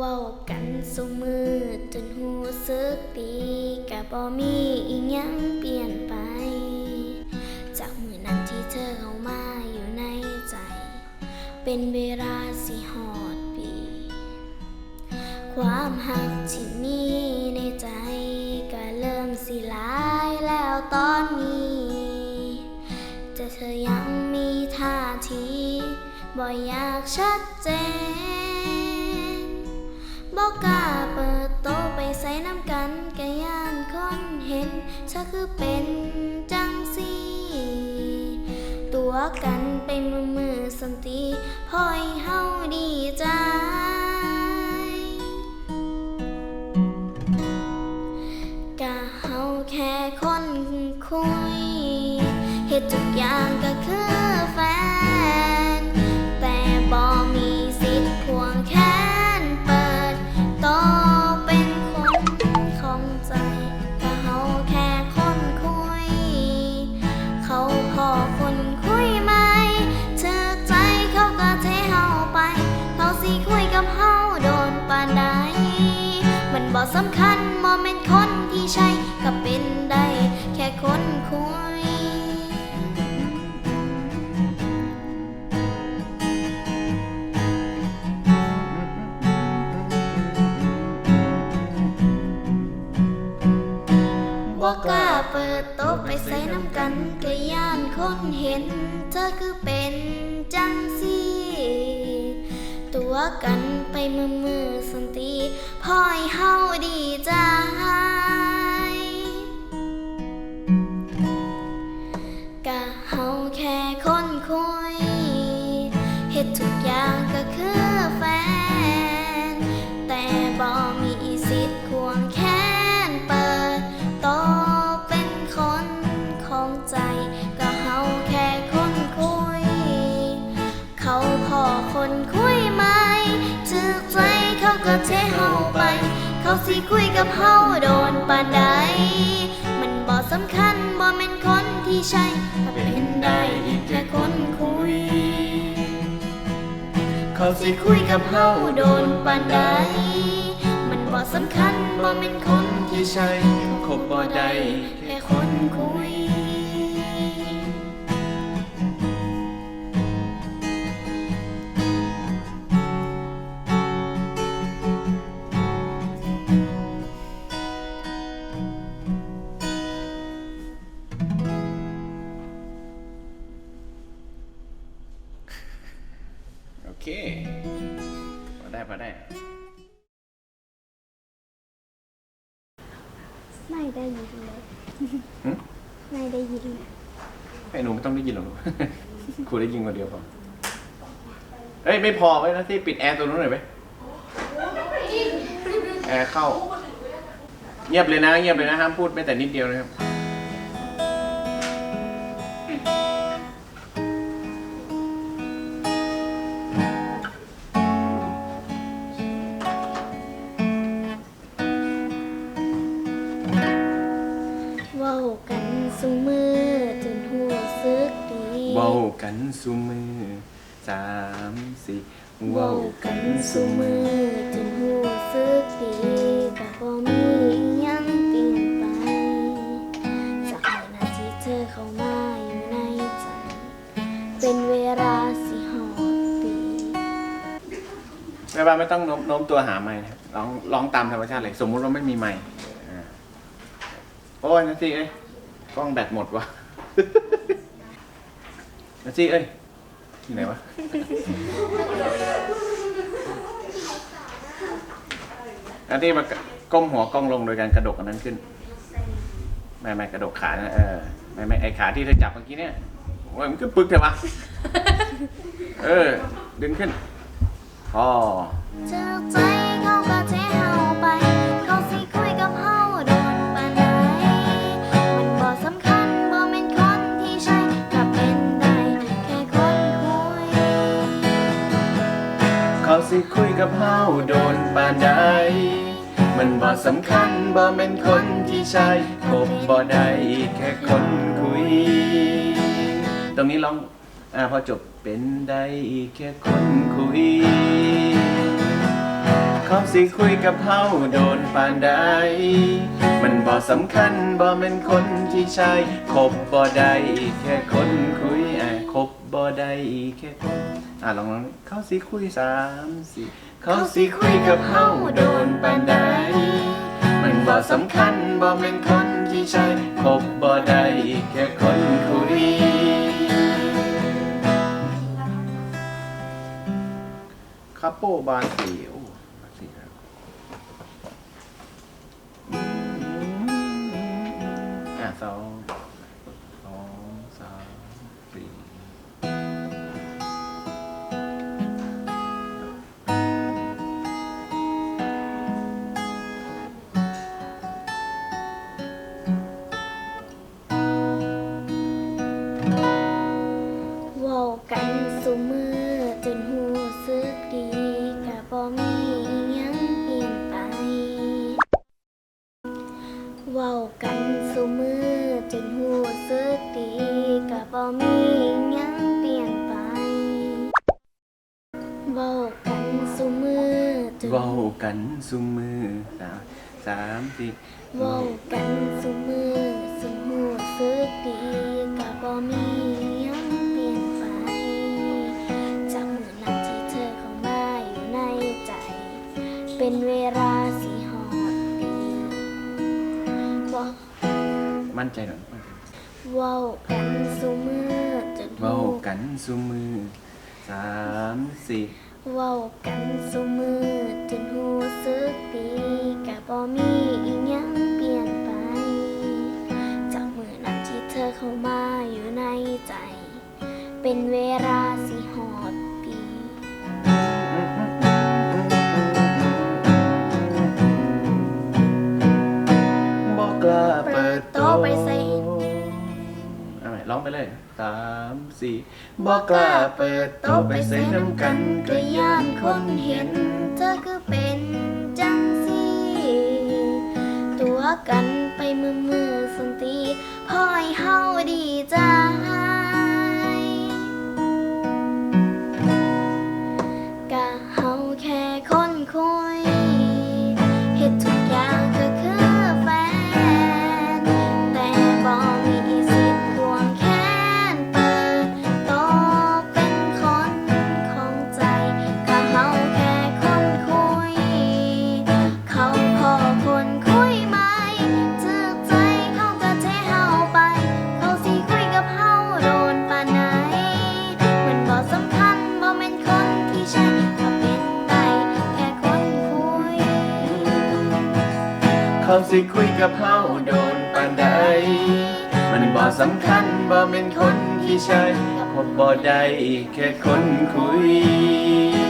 ว้ากันสุมือจนหูสึกดีกะบ่มีอีหยังเปลี่ยนไป จากมือนั้นที่เธอเข้ามาอยู่ในใจ เป็นเวลาสิหอดปี ความหักที่มีในใจก็เริ่มสิลายแล้วตอนนี้แต่เธอยังมีท่าทีบ่อยากชัดเจน บอกกล้าเปิดโตไปใส่น้ำกันกะย่านคนเห็นเธอคือเป็นจังสีตัวกันไปมือมือสันติพอให้เฮาดีใจกะเฮาแค่คนคุยเฮ็ดทุกอย่างก็คือำคัญโมเมนต์คนที่ใช่ก็เป็นได้ แค่คนคุย บอกกล้าเปิดโต๊ะไปใส่น้ำกันก็ย่านคนเห็น เธอคือเป็นจังสี วกันไปมือมือสันติพอให้เฮาดีใจกะเฮาแค่คนคุยเฮ็ดทุกอย่างก็คือแฟน แต่บ่มีสิทธิ์ควงแขนเปิดโตเป็นคนของใจ เขาก็เทเฮาไป เขาสิคุยกับเฮาโดนปานใด มันบ่สำคัญบ่แม่นคนที่ใช่ก็เป็นได้แค่คนคุย เขาสิคุยกับเฮาโดนปานใด มันบ่สำคัญบ่แม่นคนที่ที่ใช่คบบ่ได้แค่คนคุย เคพอได้พอได้ ไม่ได้ยินเลยหึ ไม่ได้ยินเลยไอ้หนูไม่ต้องได้ยินหรอกครูได้ยินคนเดียวพอเอ้ยไม่พอไว้นะที่ปิดแอร์ตัวนู้นหน่อยไหมแอร์เข้า เงียบเลยนะ เงียบเลยนะห้ามพูดแม้แต่นิดเดียวนะครับ กันสุมือสามสี่เว้ากันสุมือจนหัวซึกดีก็บ่มีหยังเปลี่ยนไปจากเมื่อนาทีเธอเข้ามาอยู่ในใจ เป็นเวลาสิหอดปีแม่บ้านไม่ต้องโน้มโน้มตัวหาไม้นะครับร้องร้องตามธรรมชาติเลย สมมุติว่าไม่มีไม้อ่าโอ้ยนันซี่เอ้ยกล้องแบตหมดวะ นันซี่เอ้ยที่ไหนวะนันซี่มาก้มหัวกล้องลงโดยการกระดกอันนั้นขึ้น ไม่ไม่กระดกขานะเออไม่ไม่ไอขาที่เธอจับเมื่อกี้เนี่ยโอ้ยมันก็ปึกเถอะวะเออ ดึงขึ้นพอเจอใจเขาก็เทเฮาไป มันบ่สำคัญบ่แม่นคนที่ใช่พบบ่ได้แค่คนคุย ตรงนี้ร้องอ่าพอจบเป็นได้แค่คนคุยเขาสิคุยกับเฮาโดนปานใดมันบ่สำคัญบ่เป็นคนที่ใช่คบบ่ได้แค่คนคุยอ่ะคบบ่ได้แค่คนอะลองลองเขาสิคุยสามสี่เขาสิคุยกับเฮาโดนปานใดมันบ่สำคัญบ่เป็นคนที่ใช่คบบ่ได้แค่คนคุยคาโปบานสีโอ้บานสีครับอะสองสองสามสี่ กันสุมือจนหูสึกดีกะบ่มีอิหยังเปลี่ยนไปเว้ากันสุมือจนหูสึกดีกะบ่มีอิหยังเปลี่ยนไปเว้ากันสุมือจนเว้ากันซุมือสามสามสี่เว้ากันสุมือสุหูสึกดีกะบ่มี เป็นเวลาสีหอดปีบอกมั่นใจหน่อยมั่นใจเว้ากันสุมือจนเว้ากันซุมือสามสี่เว้ากันสุมือจนหูสึกดีกะบ่มีอีหยังเปลี่ยนไป จากมือนั้นที่เธอเข้ามาอยู่ในใจ เป็นเวลาามสี่บอกกล้าเปิดโตะไปใส่น้ำกันก็ย่านคนเห็น เธอคือเป็นจังสีตัวกันไปมือมือสันตีพอยเฮาดีจ้า สิคุยกับเฮาโดนปานใด มันบ่สำคัญบ่เป็นคนที่ใช่พบบ่ได้แค่คนคุย